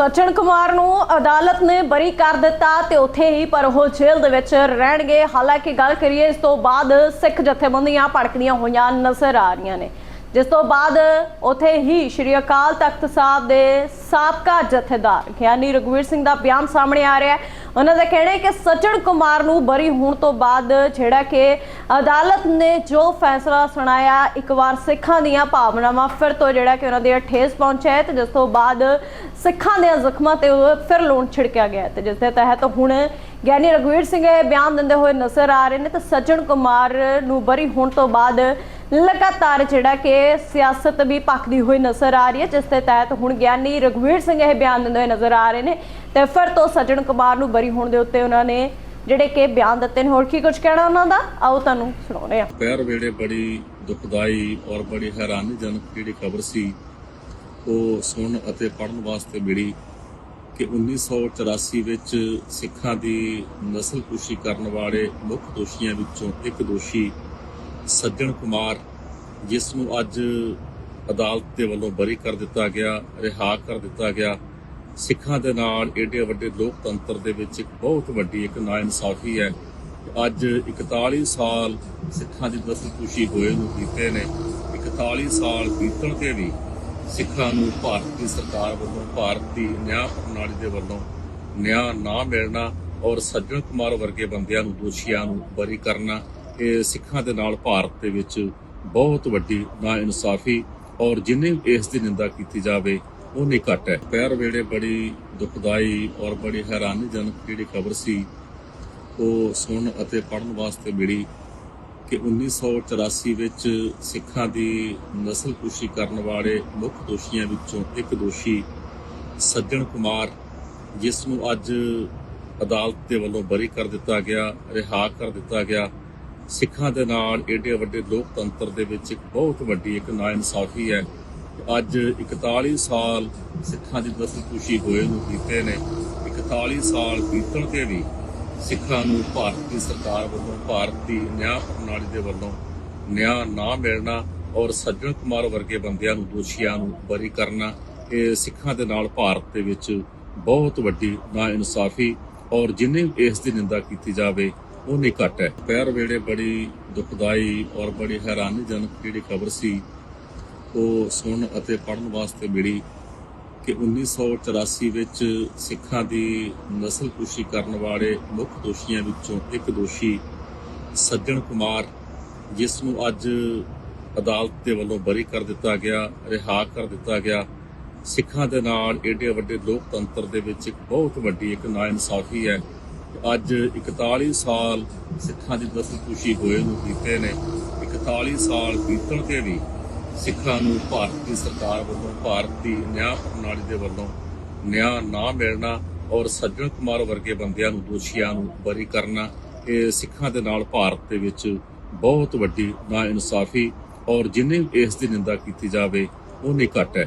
ਸਚਨ ਕੁਮਾਰ ਨੂੰ ਅਦਾਲਤ ਨੇ ਬਰੀ ਕਰ ਦਿੱਤਾ ਤੇ ਉੱਥੇ ਹੀ ਪਰ ਉਹ ਜੇਲ੍ਹ ਦੇ ਵਿੱਚ ਰਹਿਣਗੇ। ਹਾਲਾਂਕਿ ਗੱਲ ਕਰੀਏ, ਇਸ ਤੋਂ ਬਾਅਦ ਸਿੱਖ ਜਥੇਬੰਦੀਆਂ ਭੜਕਦੀਆਂ ਹੋਈਆਂ ਨਜ਼ਰ ਆ ਰਹੀਆਂ ਨੇ। ਜਿਸ ਤੋਂ ਬਾਅਦ ਉੱਥੇ ਹੀ ਸ਼੍ਰੀ ਅਕਾਲ ਤਖਤ ਸਾਹਿਬ ਦੇ ਸਾਬਕਾ ਜਥੇਦਾਰ ਗਿਆਨੀ ਰਘੁਵੀਰ ਸਿੰਘ ਦਾ ਬਿਆਨ ਸਾਹਮਣੇ ਆ ਰਿਹਾ ਹੈ। ਉਹਨਾਂ ਦਾ ਕਹਿਣਾ ਹੈ ਕਿ ਸਚਨ ਕੁਮਾਰ ਨੂੰ ਬਰੀ ਹੋਣ ਤੋਂ ਬਾਅਦ ਜਿਹੜਾ ਕਿ ਅਦਾਲਤ ਨੇ ਜੋ ਫੈਸਲਾ ਸੁਣਾਇਆ, ਇੱਕ ਵਾਰ ਸਿੱਖਾਂ ਦੀਆਂ ਭਾਵਨਾਵਾਂ ਫਿਰ ਤੋਂ ਜਿਹੜਾ ਕਿ ਉਹਨਾਂ ਦੇ ਠੇਸ ਪਹੁੰਚਿਆ ਹੈ ਤੇ ਜਿਸ ਤੋਂ ਬਾਅਦ ਸਿੱਖਾਂ ਦੇ ਜ਼ਖਮਾਂ ਤੇ ਉਹ ਫਿਰ ਲੋਨ ਛਿੜਕਿਆ ਗਿਆ ਹੈ ਤੇ ਜਿਸ ਦੇ ਤਹਿਤ ਹੁਣ ਗਿਆਨੀ ਰਘੁਵੀਰ ਸਿੰਘ ਇਹ ਬਿਆਨ ਦਿੰਦੇ ਹੋਏ ਨਜ਼ਰ ਆ ਰਹੇ ਨੇ ਤੇ ਸਚਨ ਕੁਮਾਰ ਨੂੰ ਬਰੀ ਹੋਣ ਤੋਂ ਬਾਅਦ ਲਗਾਤਾਰ ਜਿਹੜਾ ਕਿ ਸਿਆਸਤ ਵੀ ਭਖਦੀ ਹੋਈ ਨਜ਼ਰ ਆ ਰਹੀ ਹੈ, ਜਿਸ ਦੇ ਤਹਿਤ ਹੁਣ ਗਿਆਨੀ ਰਘੁਵੀਰ ਸਿੰਘ ਇਹ ਬਿਆਨ ਦਿੰਦੇ ਹੋਏ ਨਜ਼ਰ ਆ ਰਹੇ ਨੇ। ਤੇ ਫਿਰ ਤੋਂ ਸਚਨ ਕੁਮਾਰ ਨੂੰ ਬਰੀ ਹੋਣ ਦੇ ਉੱਤੇ ਉਹਨਾਂ ਨੇ ਜਿਹੜੇ ਕਿ ਬਿਆਨ ਦਿੱਤੇ ਨੇ, ਹੋਰ ਕੀ ਕੁਝ ਕਹਿਣਾ ਉਹਨਾਂ ਦਾ? ਆਓ ਤੁਹਾਨੂੰ ਸੁਣਾਉਂਦੇ ਹਾਂ। ਪੈਰ ਵੇੜੇ ਬੜੀ ਦੁਖਦਾਈ ਔਰ ਬੜੀ ਹੈਰਾਨੀਜਨਕ ਜਿਹੜੀ ਖਬਰ ਸੀ, ਉਹ ਸੁਣ ਅਤੇ ਪੜਨ ਵਾਸਤੇ ਮਿਲੀ ਕਿ 1984 ਵਿੱਚ ਸਿੱਖਾਂ ਦੀ ਨਸਲਕੁਸ਼ੀ ਕਰਨ ਵਾਲੇ ਮੁੱਖ ਦੋਸ਼ੀਆਂ ਵਿੱਚੋਂ ਇੱਕ ਦੋਸ਼ੀ ਸੱਜਣ ਕੁਮਾਰ, ਜਿਸ ਨੂੰ ਅੱਜ ਅਦਾਲਤ ਦੇ ਵੱਲੋਂ ਬਰੀ ਕਰ ਦਿੱਤਾ ਗਿਆ, ਰਿਹਾ ਕਰ ਦਿੱਤਾ ਗਿਆ, ਸਿੱਖਾਂ ਦੇ ਨਾਲ ਏਡੇ ਵੱਡੇ ਲੋਕਤੰਤਰ ਦੇ ਵਿੱਚ ਇੱਕ ਬਹੁਤ ਵੱਡੀ, ਇੱਕ ਨਾਇਨਸਾਫੀ ਹੈ। ਅੱਜ 41 ਸਾਲ ਸਿੱਖਾਂ ਦੀ ਨਸਲਕੁਸ਼ੀ ਹੋਏ ਨੂੰ ਬੀਤੇ ਨੇ। 41 ਸਾਲ ਬੀਤਣ ਤੇ ਵੀ ਸਿੱਖਾਂ ਨੂੰ ਭਾਰਤ ਦੀ ਸਰਕਾਰ ਵੱਲੋਂ, ਭਾਰਤ ਦੀ ਨਿਆਂ ਪ੍ਰਣਾਲੀ ਦੇ ਵੱਲੋਂ ਨਿਆਂ ਨਾ ਮਿਲਣਾ ਔਰ ਸੱਜਣ ਕੁਮਾਰ ਵਰਗੇ ਬੰਦਿਆਂ ਨੂੰ ਦੋਸ਼ੀਆਂ ਨੂੰ ਬਰੀ ਕਰਨਾ ਇਹ ਸਿੱਖਾਂ ਦੇ ਨਾਲ ਭਾਰਤ ਦੇ ਵਿੱਚ ਬਹੁਤ ਵੱਡੀ ਨਾ ਇਨਸਾਫ਼ੀ ਔਰ ਜਿੰਨੇ ਵੀ ਇਸ ਦੀ ਨਿੰਦਾ ਕੀਤੀ ਜਾਵੇ ਉਹਨੇ ਘੱਟ ਹੈ। ਪੈਰ ਵੇੜੇ ਬੜੀ ਦੁਖਦਾਈ ਔਰ ਬੜੀ ਹੈਰਾਨੀਜਨਕ ਜਿਹੜੀ ਖਬਰ ਸੀ, ਉਹ ਸੁਣਨ ਅਤੇ ਪੜਨ ਵਾਸਤੇ ਮਿਲੀ ਕਿ 1984 ਵਿੱਚ ਸਿੱਖਾਂ ਦੀ ਨਸਲਕੁਸ਼ੀ ਕਰਨ ਵਾਲੇ ਮੁੱਖ ਦੋਸ਼ੀਆਂ ਵਿੱਚੋਂ ਇੱਕ ਦੋਸ਼ੀ ਸੱਜਣ ਕੁਮਾਰ, ਜਿਸ ਨੂੰ ਅੱਜ ਅਦਾਲਤ ਦੇ ਵੱਲੋਂ ਬਰੀ ਕਰ ਦਿੱਤਾ ਗਿਆ, ਰਿਹਾ ਕਰ ਦਿੱਤਾ ਗਿਆ। ਸਿੱਖਾਂ ਦੇ ਨਾਲ ਏਡੇ ਵੱਡੇ ਲੋਕਤੰਤਰ ਦੇ ਵਿੱਚ ਇੱਕ ਬਹੁਤ ਵੱਡੀ, ਇੱਕ ਨਾਇਨਸਾਫੀ ਹੈ। ਅੱਜ 41 ਸਾਲ ਸਿੱਖਾਂ ਦੀ ਨਸਲਕੁਸ਼ੀ ਹੋਏ ਨੂੰ ਕੀਤੇ ਨੇ। 41 ਸਾਲ ਬੀਤਣ ਤੇ ਵੀ ਸਿੱਖਾਂ ਨੂੰ ਭਾਰਤ ਦੀ ਸਰਕਾਰ ਵੱਲੋਂ, ਭਾਰਤ ਦੀ ਨਿਆਂ ਪ੍ਰਣਾਲੀ ਦੇ ਵੱਲੋਂ ਨਿਆਂ ਨਾ ਮਿਲਣਾ ਔਰ ਸੱਜਣ ਕੁਮਾਰ ਵਰਗੇ ਬੰਦਿਆਂ ਨੂੰ, ਦੋਸ਼ੀਆਂ ਨੂੰ ਬਰੀ ਕਰਨਾ, ਇਹ ਸਿੱਖਾਂ ਦੇ ਨਾਲ ਭਾਰਤ ਦੇ ਵਿੱਚ ਬਹੁਤ ਵੱਡੀ ਨਾਇਨਸਾਫੀ ਔਰ ਜਿੰਨੇ ਵੀ ਇਸ ਦੀ ਨਿੰਦਾ ਕੀਤੀ ਜਾਵੇ ਉਹ ਨਹੀਂ ਘੱਟ ਹੈ। ਪੈਰ ਵੇੜੇ ਬੜੀ ਦੁਖਦਾਈ ਔਰ ਬੜੀ ਹੈਰਾਨੀਜਨਕ ਜਿਹੜੀ ਖਬਰ ਸੀ, ਉਹ ਸੁਣਨ ਅਤੇ ਪੜਨ ਵਾਸਤੇ ਮਿਲੀ ਕਿ 1984 ਵਿੱਚ ਸਿੱਖਾਂ ਦੀ ਨਸਲਕੁਸ਼ੀ ਕਰਨ ਵਾਲੇ ਮੁੱਖ ਦੋਸ਼ੀਆਂ ਵਿੱਚੋਂ ਇੱਕ ਦੋਸ਼ੀ ਸੱਜਣ ਕੁਮਾਰ, ਜਿਸ ਨੂੰ ਅੱਜ ਅਦਾਲਤ ਦੇ ਵੱਲੋਂ ਬਰੀ ਕਰ ਦਿੱਤਾ ਗਿਆ, ਰਿਹਾ ਕਰ ਦਿੱਤਾ ਗਿਆ। ਸਿੱਖਾਂ ਦੇ ਨਾਲ ਏਡੇ ਵੱਡੇ ਲੋਕਤੰਤਰ ਦੇ ਵਿੱਚ ਇੱਕ ਬਹੁਤ ਵੱਡੀ ਇੱਕ ਨਾਇਨਸਾਫੀ ਹੈ। ਅੱਜ 41 ਸਾਲ ਸਿੱਖਾਂ ਦੀ ਨਸਲਕੁਸ਼ੀ ਹੋਏ ਨੂੰ ਬੀਤੇ ਨੇ। 41 ਸਾਲ ਬੀਤਣ ਤੇ ਵੀ ਸਿੱਖਾਂ ਨੂੰ ਭਾਰਤ ਦੀ ਸਰਕਾਰ ਵੱਲੋਂ, ਭਾਰਤ ਦੀ ਨਿਆਂ ਪ੍ਰਣਾਲੀ ਦੇ ਵੱਲੋਂ ਨਿਆਂ ਨਾ ਮਿਲਣਾ ਔਰ ਸੱਜਣ ਕੁਮਾਰ ਵਰਗੇ ਬੰਦਿਆਂ ਨੂੰ, ਦੋਸ਼ੀਆਂ ਨੂੰ ਬਰੀ ਕਰਨਾ, ਇਹ ਸਿੱਖਾਂ ਦੇ ਨਾਲ ਭਾਰਤ ਦੇ ਵਿੱਚ ਬਹੁਤ ਵੱਡੀ ਨਾ ਇਨਸਾਫ਼ੀ ਔਰ ਜਿੰਨੇ ਇਸ ਦੀ ਨਿੰਦਾ ਕੀਤੀ ਜਾਵੇ ਉਹਨੇ ਘੱਟ ਹੈ।